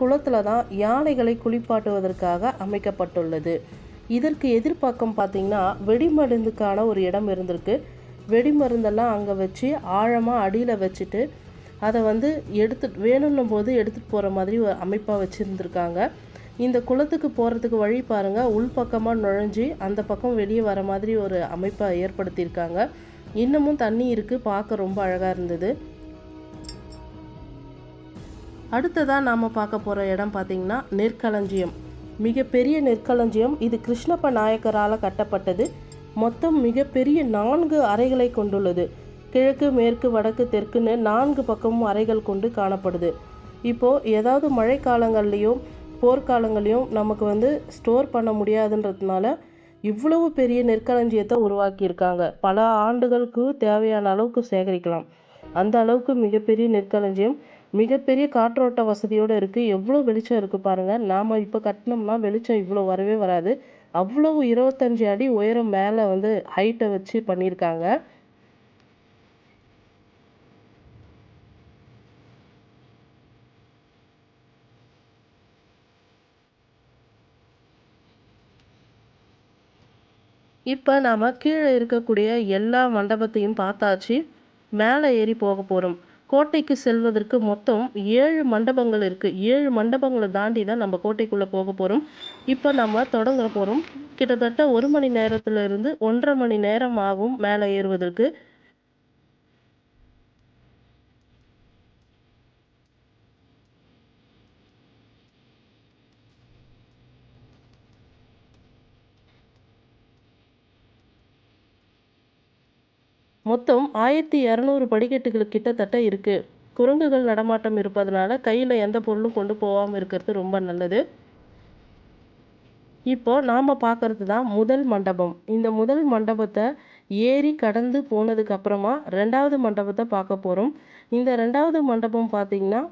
குளத்தில் தான் யானைகளை குளிப்பாட்டுவதற்காக அமைக்கப்பட்டுள்ளது. இதற்கு எதிர்பார்க்கம் பார்த்திங்கன்னா வெடிமருந்துக்கான ஒரு இடம் இருந்திருக்கு. வெடிமருந்தெல்லாம் அங்கே வச்சு ஆழமாக அடியில் வச்சுட்டு அதை வந்து எடுத்து வேணும்னும் போது எடுத்துகிட்டு போகிற மாதிரி ஒரு அமைப்பாக வச்சுருந்துருக்காங்க. இந்த குளத்துக்கு போகிறதுக்கு வழி பாருங்கள் உள்பக்கமாக நுழைஞ்சு அந்த பக்கம் வெளியே வர மாதிரி ஒரு அமைப்பை ஏற்படுத்தியிருக்காங்க. இன்னமும் தண்ணி இருக்குது பார்க்க ரொம்ப அழகாக இருந்தது. அடுத்ததாக நாம் பார்க்க போகிற இடம் பார்த்திங்கன்னா நெற்களஞ்சியம். மிகப்பெரிய நெற்களஞ்சியம். இது கிருஷ்ணப்ப நாயக்கரால் கட்டப்பட்டது. மொத்தம் மிகப்பெரிய நான்கு அறைகளை கொண்டுள்ளது. கிழக்கு மேற்கு வடக்கு தெற்குன்னு நான்கு பக்கமும் அறைகள் கொண்டு காணப்படுது. இப்போது ஏதாவது மழைக்காலங்கள்லேயும் போர்க்காலங்களையும் நமக்கு வந்து ஸ்டோர் பண்ண முடியாதுன்றதுனால இவ்வளவு பெரிய நெற்களஞ்சியத்தை உருவாக்கியிருக்காங்க. பல ஆண்டுகளுக்கு தேவையான அளவுக்கு சேகரிக்கலாம். அந்த அளவுக்கு மிகப்பெரிய நெற்களஞ்சியம். மிகப்பெரிய காற்றோட்ட வசதியோடு இருக்குது எவ்வளோ வெளிச்சம் இருக்குது பாருங்கள் நாம் இப்போ கட்டினோம்னா வெளிச்சம் இவ்வளோ வரவே வராது. அவ்வளவு இருபத்தஞ்சி அடி உயரம் மேலே வந்து ஹைட்டை வச்சு பண்ணியிருக்காங்க. இப்போ நாம் கீழே இருக்கக்கூடிய எல்லா மண்டபத்தையும் பார்த்தாச்சு. மேலே ஏறி போக போகிறோம் கோட்டைக்கு செல்வதற்கு மொத்தம் ஏழு மண்டபங்கள் இருக்குது ஏழு மண்டபங்களை தாண்டி தான் நம்ம கோட்டைக்குள்ளே போக போகிறோம் இப்போ நம்ம தொடங்க போகிறோம் கிட்டத்தட்ட ஒரு மணி நேரத்துல இருந்து ஒன்றரை மணி நேரம் ஆகும் மேலே ஏறுவதற்கு மொத்தம் ஆயிரத்தி இரநூறு படிக்கட்டுகள் கிட்டத்தட்ட இருக்குது குரங்குகள் நடமாட்டம் இருப்பதனால கையில் எந்த பொருளும் கொண்டு போகாமல் இருக்கிறது ரொம்ப நல்லது. இப்போ நாம் பார்க்கறது தான் முதல் மண்டபம். இந்த முதல் மண்டபத்தை ஏறி கடந்து போனதுக்கப்புறமா ரெண்டாவது மண்டபத்தை பார்க்க போகிறோம் இந்த ரெண்டாவது மண்டபம் பார்த்திங்கன்னா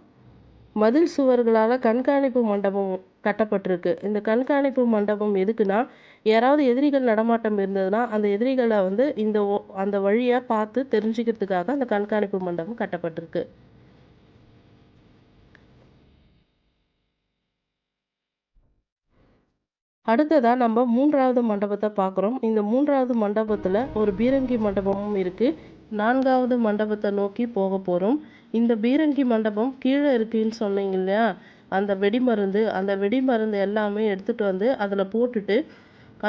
மதில் சுவர்களால் கண்காணிப்பு மண்டபம் கட்டப்பட்டிருக்கு. இந்த கண்காணிப்பு மண்டபம் எதுக்குன்னா யாராவது எதிரிகள் நடமாட்டம் இருந்ததுன்னா அந்த எதிரிகளை வந்து இந்த ஓ- அந்த வழியை பார்த்து தெரிஞ்சுக்கிறதுக்காக அந்த கண்காணிப்பு மண்டபம் கட்டப்பட்டிருக்கு. அடுத்ததாக நம்ம மூன்றாவது மண்டபத்தை பார்க்குறோம். இந்த மூன்றாவது மண்டபத்தில் ஒரு பீரங்கி மண்டபமும் இருக்குது நான்காவது மண்டபத்தை நோக்கி போக போகிறோம் இந்த பீரங்கி மண்டபம் கீழே இருக்குன்னு சொன்னீங்க இல்லையா? அந்த வெடிமருந்து அந்த வெடி மருந்து எல்லாமே எடுத்துகிட்டு வந்து அதில் போட்டுட்டு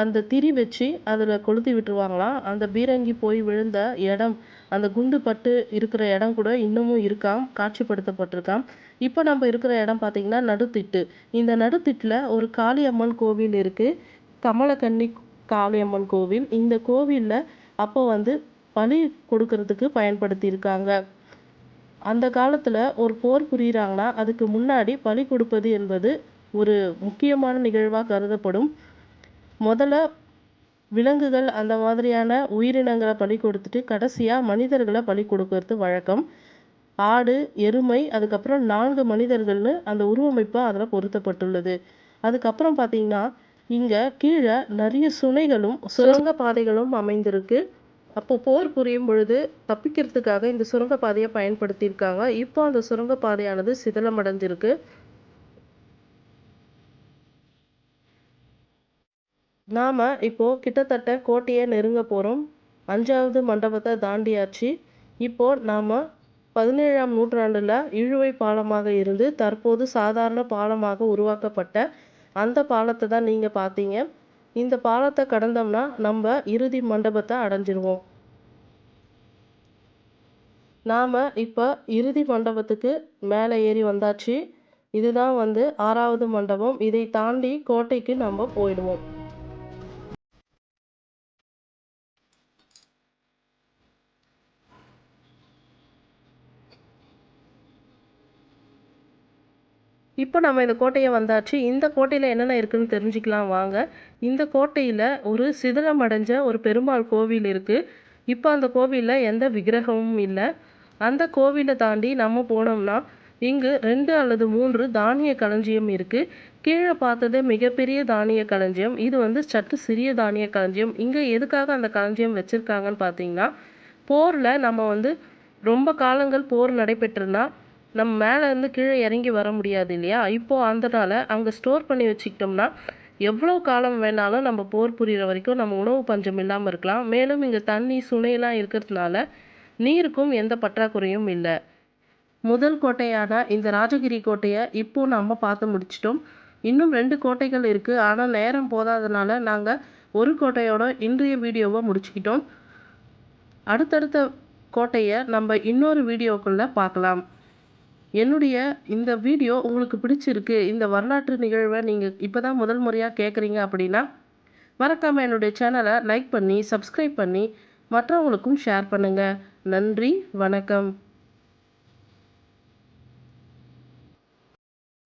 அந்த திரி வச்சு அதில் கொளுத்தி விட்டுருவாங்களாம். அந்த பீரங்கி போய் விழுந்த இடம் அந்த குண்டு பட்டு இருக்கிற இடம் கூட இன்னமும் இருக்காம் காட்சிப்படுத்தப்பட்டிருக்காம். இப்போ நம்ம இருக்கிற இடம் பார்த்திங்கன்னா நடுத்திட்டு. இந்த நடுத்திட்டில் ஒரு காளியம்மன் கோவில் இருக்குது கமலக்கன்னி காளியம்மன் கோவில். இந்த கோவிலில் அப்போ வந்து பலி கொடுக்கறதுக்கு பயன்படுத்தியிருக்காங்க. அந்த காலத்தில் ஒரு போர் புரியுறாங்கன்னா அதுக்கு முன்னாடி பலி கொடுப்பது என்பது ஒரு முக்கியமான நிகழ்வாக கருதப்படும். முதல்ல விலங்குகள் அந்த மாதிரியான உயிரினங்களை பலி கொடுத்துட்டு கடைசியாக மனிதர்களை பலி கொடுக்கறது வழக்கம். ஆடு எருமை அதுக்கப்புறம் நான்கு மனிதர்கள்னு அந்த உருவமைப்பு அதில் பொருத்தப்பட்டுள்ளது. அதுக்கப்புறம் பார்த்தீங்கன்னா இங்கே கீழே நிறைய சுனைகளும் சுரங்க பாதைகளும் அமைந்திருக்கு. அப்போ போர் புரியும் பொழுது தப்பிக்கிறதுக்காக இந்த சுரங்க பாதையை பயன்படுத்தியிருக்காங்க. இப்போ அந்த சுரங்க பாதையானது சிதிலமடைஞ்சிருக்கு. நாம் இப்போ கிட்டத்தட்ட கோட்டையை நெருங்க போகிறோம் அஞ்சாவது மண்டபத்தை தாண்டியாச்சு. இப்போ நாம் பதினேழாம் நூற்றாண்டில் இழுவை பாலமாக இருந்து தற்போது சாதாரண பாலமாக உருவாக்கப்பட்ட அந்த பாலத்தை தான் நீங்கள் பார்த்தீங்க. இந்த பாலத்தை கடந்தோம்னா நம்ம இறுதி மண்டபத்தை அடைஞ்சிருவோம். நாம் இப்போ இறுதி மண்டபத்துக்கு மேலே ஏறி வந்தாச்சு. இதுதான் வந்து ஆறாவது மண்டபம். இதை தாண்டி கோட்டைக்கு நம்ம போயிடுவோம். இப்போ நம்ம இந்த கோட்டையை வந்தாச்சு. இந்த கோட்டையில் என்னென்ன இருக்குன்னு தெரிஞ்சுக்கலாம் வாங்க. இந்த கோட்டையில் ஒரு சிதிலமடைஞ்ச ஒரு பெருமாள் கோவில் இருக்குது இப்போ அந்த கோவிலில் எந்த விக்கிரகமும் இல்லை. அந்த கோவிலை தாண்டி நம்ம போனோம்னா இங்கு ரெண்டு அல்லது மூன்று தானிய களஞ்சியம் இருக்குது கீழே பார்த்தது மிகப்பெரிய தானிய களஞ்சியம். இது வந்து சற்று சிறிய தானிய களஞ்சியம். இங்கே எதுக்காக அந்த களஞ்சியம் வச்சுருக்காங்கன்னு பார்த்தீங்கன்னா போரில் நம்ம வந்து ரொம்ப காலங்கள் போர் நடைபெற்றுனா நம்ம மேலேருந்து கீழே இறங்கி வர முடியாது இல்லையா? இப்போது அதனால் அங்கே ஸ்டோர் பண்ணி வச்சுக்கிட்டோம்னா எவ்வளோ காலம் வேணாலும் நம்ம போர் புரிகிற வரைக்கும் நம்ம உணவு பஞ்சம் இல்லாமல் இருக்கலாம். மேலும் இங்கே தண்ணி சுனையெல்லாம் இருக்கிறதுனால நீருக்கும் எந்த பற்றாக்குறையும் இல்லை. முதல் கோட்டையான இந்த ராஜகிரி கோட்டையை இப்போது நம்ம பார்த்து முடிச்சிட்டோம். இன்னும் ரெண்டு கோட்டைகள் இருக்குது ஆனால் நேரம் போதாதனால நாங்கள் ஒரு கோட்டையோட இன்றைய வீடியோவை முடிச்சுக்கிட்டோம். அடுத்தடுத்த கோட்டையை நம்ம இன்னொரு வீடியோக்குள்ளே பார்க்கலாம். என்னுடைய இந்த வீடியோ உங்களுக்கு பிடிச்சிருக்கு இந்த வரலாற்று நிகழ்வை நீங்கள் இப்போ தான் முதல் முறையாக கேட்குறீங்க அப்படின்னா மறக்காமல் என்னுடைய சேனலை லைக் பண்ணி சப்ஸ்கிரைப் பண்ணி மற்றவங்களுக்கும் ஷேர் பண்ணுங்கள் நன்றி வணக்கம்.